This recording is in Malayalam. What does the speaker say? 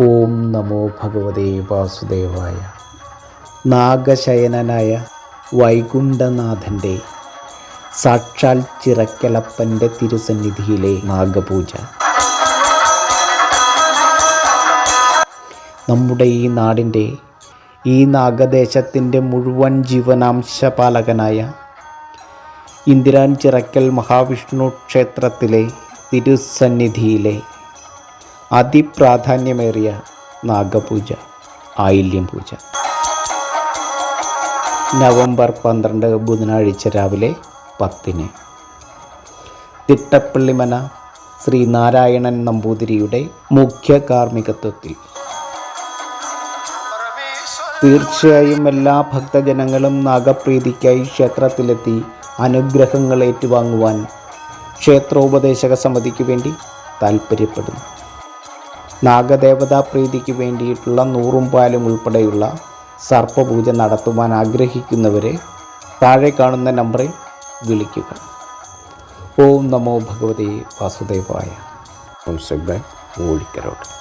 ഓം നമോ ഭഗവതേ വാസുദേവായ. നാഗശയനായ വൈകുണ്ഠനാഥന്റെ സാക്ഷാൽ ചിറക്കലപ്പന്റെ തിരുസന്നിധിയിലെ നാഗപൂജ. നമ്മുടെ ഈ നാടിന്റെ ഈ നാഗദേശത്തിന്റെ മുഴുവൻ ജീവനാംശ പാലകനായ ഇന്ദിരാൻ ചിറക്കൽ മഹാവിഷ്ണു ക്ഷേത്രത്തിലെ തിരുസന്നിധിയിലെ അതിപ്രാധാന്യമേറിയ നാഗപൂജ ആയില്യം പൂജ. നവംബർ പന്ത്രണ്ട് ബുധനാഴ്ച രാവിലെ പത്തിന്. തിട്ടപ്പള്ളിമന ശ്രീ നാരായണൻ നമ്പൂതിരിയുടെ മുഖ്യ കാർമ്മികത്വത്തിൽ. തീർച്ചയായും എല്ലാ ഭക്തജനങ്ങളും നാഗപ്രീതിക്കായി ക്ഷേത്രത്തിലെത്തി അനുഗ്രഹങ്ങൾ ഏറ്റുവാങ്ങുവാൻ ക്ഷേത്രോപദേശക സമിതിക്ക് വേണ്ടി താൽപ്പര്യപ്പെടുന്നു. നാഗദേവതാ പ്രീതിക്ക് വേണ്ടിയിട്ടുള്ള നൂറും പാലും ഉൾപ്പെടെയുള്ള സർപ്പപൂജ നടത്തുവാൻ ആഗ്രഹിക്കുന്നവരെ താഴെ കാണുന്ന നമ്പറിൽ വിളിക്കുക. ഓം നമോ ഭഗവതേ വാസുദേവായ. ഓം ഓൾസെബ് ഓഴിക്കരോട്ട്